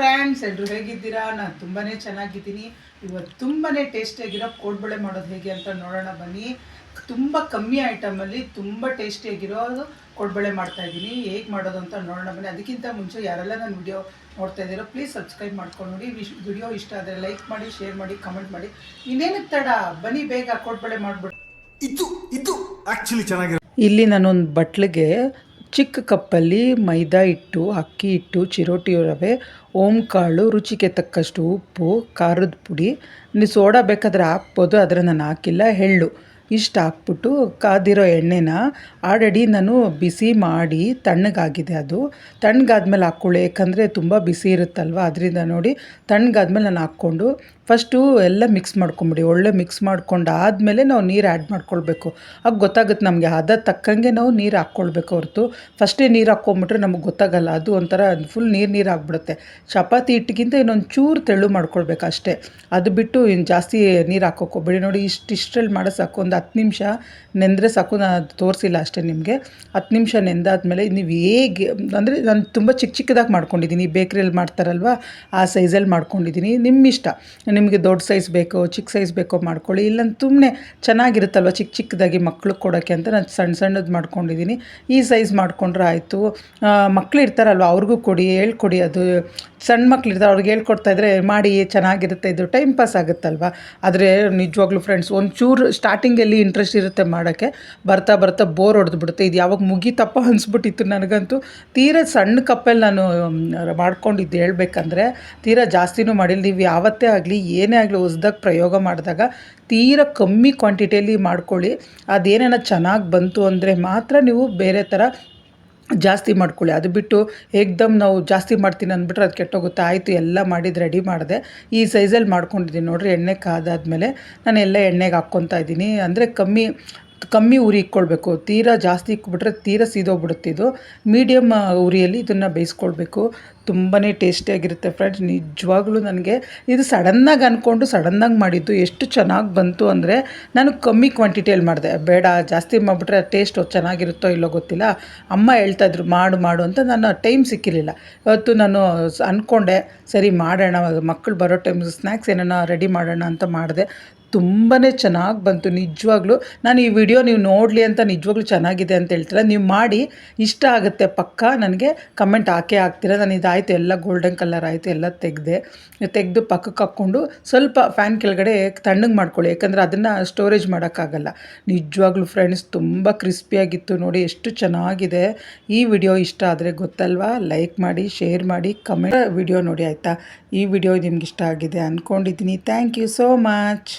Friends ಎಲ್ಲರೂ ಹೇಗಿದ್ದೀರಾ? ನಾನು ತುಂಬಾ ಚೆನ್ನಾಗಿದ್ದೀನಿ. ಇವತ್ತು ತುಂಬಾ ಟೇಸ್ಟಿಯಾಗಿರೋ ಕೋಡ್ಬಳೆ ಮಾಡೋದು ಹೇಗೆ ಅಂತ ನೋಡೋಣ ಬನ್ನಿ. ತುಂಬ ಕಮ್ಮಿ ಐಟಮಲ್ಲಿ ತುಂಬ ಟೇಸ್ಟಿಯಾಗಿರೋದು ಕೋಡ್ಬಳೆ ಮಾಡ್ತಾ ಇದ್ದೀನಿ. ಹೇಗೆ ಮಾಡೋದು ಅಂತ ನೋಡೋಣ ಬನ್ನಿ. ಅದಕ್ಕಿಂತ ಮುಂಚೆ ಯಾರೆಲ್ಲ ನನ್ನ ವಿಡಿಯೋ ನೋಡ್ತಾ ಇದ್ದೀರೋ ಪ್ಲೀಸ್ ಸಬ್ಸ್ಕ್ರೈಬ್ ಮಾಡ್ಕೊಂಡು ನೋಡಿ. ವಿಡಿಯೋ ಇಷ್ಟ ಆದರೆ ಲೈಕ್ ಮಾಡಿ ಶೇರ್ ಮಾಡಿ ಕಮೆಂಟ್ ಮಾಡಿ. ಇನ್ನೇನಕ್ಕೆ ತಡ? ಬನ್ನಿ ಬೇಗ ಕೋಡ್ಬಳೆ ಮಾಡಿಬಿಟ್ಟು ಇದು ಇದು ಆ್ಯಕ್ಚುಲಿ ಚೆನ್ನಾಗಿರೋ ಇಲ್ಲಿ ನಾನೊಂದು ಬಟ್ಲಿಗೆ ಚಿಕ್ಕ ಕಪ್ಪಲ್ಲಿ ಮೈದಾ ಹಿಟ್ಟು, ಅಕ್ಕಿ ಹಿಟ್ಟು, ಚಿರೋಟಿ ರವೆ ಓಂಕಾಳು ರುಚಿಗೆ ತಕ್ಕಷ್ಟು ಉಪ್ಪು, ಖಾರದ ಪುಡಿ. ನೀವು ಸೋಡಾ ಬೇಕಾದರೆ ಹಾಕ್ಬೋದು ಆದರೆ ನಾನು ಹಾಕಿಲ್ಲ, ಎಳ್ಳು. ಇಷ್ಟು ಹಾಕ್ಬಿಟ್ಟು ಕಾದಿರೋ ಎಣ್ಣೆನ ಆಲ್ರೆಡಿ ನಾನು ಬಿಸಿ ಮಾಡಿ ತಣ್ಣಗಾಗಿದೆ ಅದು. ತಣ್ಣಗಾದ್ಮೇಲೆ ಹಾಕ್ಕೊಳ್ಳಿ, ಯಾಕಂದರೆ ತುಂಬ ಬಿಸಿ ಇರುತ್ತಲ್ವ? ಅದರಿಂದ ನೋಡಿ ತಣ್ಣಗಾದ್ಮೇಲೆ ನಾನು ಹಾಕ್ಕೊಂಡು ಫಸ್ಟು ಎಲ್ಲ ಮಿಕ್ಸ್ ಮಾಡ್ಕೊಂಬಿಡಿ. ಒಳ್ಳೆ ಮಿಕ್ಸ್ ಮಾಡ್ಕೊಂಡು ಆದಮೇಲೆ ನಾವು ನೀರು ಆ್ಯಡ್ ಮಾಡ್ಕೊಳ್ಬೇಕು. ಆಗ ಗೊತ್ತಾಗುತ್ತೆ ನಮಗೆ ಅದ ತಕ್ಕಂಗೆ ನಾವು ನೀರು ಹಾಕ್ಕೊಳ್ಬೇಕು ಹೊರತು. ಫಸ್ಟೇ ನೀರು ಹಾಕ್ಕೊಂಬಿಟ್ರೆ ನಮಗೆ ಗೊತ್ತಾಗಲ್ಲ. ಅದು ಒಂಥರ ಫುಲ್ ನೀರು ನೀರು ಆಗ್ಬಿಡುತ್ತೆ. ಚಪಾತಿ ಹಿಟ್ಟಿಗಿಂತ ಇನ್ನೊಂದು ಚೂರು ತೆಳು ಮಾಡ್ಕೊಳ್ಬೇಕು ಅಷ್ಟೇ. ಅದು ಬಿಟ್ಟು ಇನ್ನು ಜಾಸ್ತಿ ನೀರು ಹಾಕೋಕೋಬೇಡಿ. ನೋಡಿ ಇಷ್ಟು ಇಷ್ಟರಲ್ಲಿ ಮಾಡೋ ಸಾಕು, ಒಂದು ಹತ್ತು ನಿಮಿಷ ನೆಂದರೆ ಸಾಕು ನಾನು ತೋರಿಸಿಲ್ಲ ಅಷ್ಟೇ ನಿಮಗೆ. ಹತ್ತು ನಿಮಿಷ ನೆಂದಾದಮೇಲೆ ನೀವು ಹೇಗೆ, ಅಂದರೆ ನಾನು ತುಂಬ ಚಿಕ್ಕ ಚಿಕ್ಕದಾಗಿ ಮಾಡ್ಕೊಂಡಿದ್ದೀನಿ ಬೇಕ್ರಿಯಲ್ಲಿ ಮಾಡ್ತಾರಲ್ವ, ಆ ಸೈಜಲ್ಲಿ ಮಾಡ್ಕೊಂಡಿದ್ದೀನಿ ನಿಮ್ಮ ಇಷ್ಟ ನಿಮಗೆ ದೊಡ್ಡ ಸೈಜ್ ಬೇಕೋ ಚಿಕ್ಕ ಸೈಜ್ ಬೇಕೋ ಮಾಡ್ಕೊಳ್ಳಿ. ಇಲ್ಲ ಸುಮ್ಮನೆ ಚೆನ್ನಾಗಿರುತ್ತಲ್ವ ಚಿಕ್ಕ ಚಿಕ್ಕದಾಗಿ ಮಕ್ಳಿಗೆ ಕೊಡೋಕ್ಕೆ ಅಂತ ನಾನು ಸಣ್ಣ ಸಣ್ಣದು ಮಾಡ್ಕೊಂಡಿದ್ದೀನಿ ಈ ಸೈಜ್ ಮಾಡ್ಕೊಂಡ್ರೆ ಆಯಿತು. ಮಕ್ಳು ಇರ್ತಾರಲ್ವ, ಅವ್ರಿಗೂ ಕೊಡಿ, ಹೇಳ್ಕೊಡಿ ಅದು. ಸಣ್ಣ ಮಕ್ಳು ಇರ್ತಾರೆ, ಅವ್ರಿಗೆ ಹೇಳ್ಕೊಡ್ತಾ ಇದ್ರೆ ಮಾಡಿ, ಚೆನ್ನಾಗಿರುತ್ತೆ, ಇದು ಟೈಮ್ ಪಾಸ್ ಆಗುತ್ತಲ್ವ. ಆದರೆ ನಿಜವಾಗ್ಲೂ ಫ್ರೆಂಡ್ಸ್ ಒಂಚೂರು ಸ್ಟಾರ್ಟಿಂಗಲ್ಲಿ ಇಂಟ್ರೆಸ್ಟ್ ಇರುತ್ತೆ ಮಾಡೋಕ್ಕೆ. ಬರ್ತಾ ಬರ್ತಾ ಬೋರ್ ಹೊಡೆದು ಬಿಡುತ್ತೆ ಇದು ಯಾವಾಗ ಮುಗಿತಪ್ಪ ಅನಿಸ್ಬಿಟ್ಟಿತ್ತು ನನಗಂತೂ. ತೀರಾ ಸಣ್ಣ ಕಪ್ಪಲ್ಲಿ ನಾನು ಮಾಡ್ಕೊಂಡಿದ್ದು ಹೇಳಬೇಕಂದ್ರೆ, ತೀರಾ ಜಾಸ್ತಿನೂ ಮಾಡಿಲ್ಲ. ನೀವು ಯಾವತ್ತೇ ಆಗಲಿ, ಏನೇ ಆಗಲಿ ಹೊಸ್ದಾಗಿ ಪ್ರಯೋಗ ಮಾಡಿದಾಗ ತೀರಾ ಕಮ್ಮಿ ಕ್ವಾಂಟಿಟಿಯಲ್ಲಿ ಮಾಡ್ಕೊಳ್ಳಿ. ಅದೇನೇನೋ ಚೆನ್ನಾಗಿ ಬಂತು ಅಂದರೆ ಮಾತ್ರ ನೀವು ಬೇರೆ ಥರ ಜಾಸ್ತಿ ಮಾಡ್ಕೊಳ್ಳಿ. ಅದು ಬಿಟ್ಟು ಏಕ್ದಮ್ ನಾವು ಜಾಸ್ತಿ ಮಾಡ್ತೀನಿ ಅಂದ್ಬಿಟ್ರೆ ಅದು ಕೆಟ್ಟೋಗುತ್ತೆ. ಆಯಿತು, ಎಲ್ಲ ಮಾಡಿದ್ದು ರೆಡಿ ಮಾಡಿದೆ. ಈ ಸೈಜಲ್ಲಿ ಮಾಡ್ಕೊಂಡಿದ್ದೀನಿ ನೋಡಿರಿ, ಎಣ್ಣೆ ಕಾದಾದ್ಮೇಲೆ ನಾನು ಎಲ್ಲ ಎಣ್ಣೆಗೆ ಹಾಕ್ಕೊತಾ ಇದ್ದೀನಿ. ಅಂದರೆ ಕಮ್ಮಿ ಕಮ್ಮಿ ಉರಿ ಇಕ್ಕೊಳ್ಬೇಕು. ತೀರಾ ಜಾಸ್ತಿ ಇಕ್ಬಿಟ್ರೆ ತೀರಾ ಸೀದೋಗ್ಬಿಡುತ್ತೆ ಇದು. ಮೀಡಿಯಮ್ ಉರಿಯಲ್ಲಿ ಇದನ್ನು ಬೇಯಿಸ್ಕೊಳ್ಬೇಕು. ತುಂಬಾ ಟೇಸ್ಟಿಯಾಗಿರುತ್ತೆ ಫ್ರೆಂಡ್ಸ್. ನಿಜವಾಗ್ಲೂ ನನಗೆ ಇದು ಸಡನ್ನಾಗಿ ಅಂದ್ಕೊಂಡು ಸಡನ್ನಾಗಿ ಮಾಡಿದ್ದು ಎಷ್ಟು ಚೆನ್ನಾಗಿ ಬಂತು ಅಂದರೆ ನಾನು ಕಮ್ಮಿ ಕ್ವಾಂಟಿಟಿಯಲ್ಲಿ ಮಾಡಿದೆ. ಬೇಡ, ಜಾಸ್ತಿ ಮಾಡಿಬಿಟ್ರೆ ಟೇಸ್ಟ್ ಚೆನ್ನಾಗಿರುತ್ತೋ ಇಲ್ಲೋ ಗೊತ್ತಿಲ್ಲ. ಅಮ್ಮ ಹೇಳ್ತಾಯಿದ್ರು ಮಾಡು ಮಾಡು ಅಂತ ನಾನು ಟೈಮ್ ಸಿಕ್ಕಿರಲಿಲ್ಲ. ಇವತ್ತು ನಾನು ಅಂದ್ಕೊಂಡೆ ಸರಿ, ಮಾಡೋಣ ಮಕ್ಕಳು ಬರೋ ಟೈಮ್ ಸ್ನ್ಯಾಕ್ಸ್ ಏನೋ ರೆಡಿ ಮಾಡೋಣ ಅಂತ ಮಾಡಿದೆ. ತುಂಬಾ ಚೆನ್ನಾಗಿ ಬಂತು, ನಿಜವಾಗ್ಲೂ. ನಾನು ಈ ವಿಡಿಯೋ ನೀವು ನೋಡಲಿ ಅಂತ ನಿಜವಾಗ್ಲೂ ಚೆನ್ನಾಗಿದೆ ಅಂತ ಹೇಳ್ತೀರ. ನೀವು ಮಾಡಿ, ಇಷ್ಟ ಆಗುತ್ತೆ ಪಕ್ಕ ನನಗೆ ಕಮೆಂಟ್ ಹಾಕೇ ಹಾಕ್ತೀರ. ನಾನು ಇದಾಯಿತು ಎಲ್ಲ ಗೋಲ್ಡನ್ ಕಲರ್ ಆಯಿತು, ಎಲ್ಲ ತೆಗೆದೆ, ತೆಗೆದು ಪಕ್ಕಕ್ಕೆ ಹಾಕ್ಕೊಂಡು ಸ್ವಲ್ಪ ಫ್ಯಾನ್ ಕೆಳಗಡೆ ತಣ್ಣಗೆ ಮಾಡ್ಕೊಳ್ಳಿ. ಯಾಕಂದರೆ ಅದನ್ನು ಸ್ಟೋರೇಜ್ ಮಾಡೋಕ್ಕಾಗಲ್ಲ. ನಿಜವಾಗ್ಲೂ ಫ್ರೆಂಡ್ಸ್ ತುಂಬ ಕ್ರಿಸ್ಪಿಯಾಗಿತ್ತು ನೋಡಿ, ಎಷ್ಟು ಚೆನ್ನಾಗಿದೆ. ಈ ವಿಡಿಯೋ ಇಷ್ಟ ಆದರೆ ಗೊತ್ತಲ್ವಾ? ಲೈಕ್ ಮಾಡಿ ಶೇರ್ ಮಾಡಿ ಕಮೆಂಟ್ ವಿಡಿಯೋ ನೋಡಿ ಆಯಿತಾ? ಈ ವಿಡಿಯೋ ನಿಮ್ಗೆ ಇಷ್ಟ ಆಗಿದೆ ಅಂದ್ಕೊಂಡಿದ್ದೀನಿ ಥ್ಯಾಂಕ್ ಯು ಸೋ ಮಚ್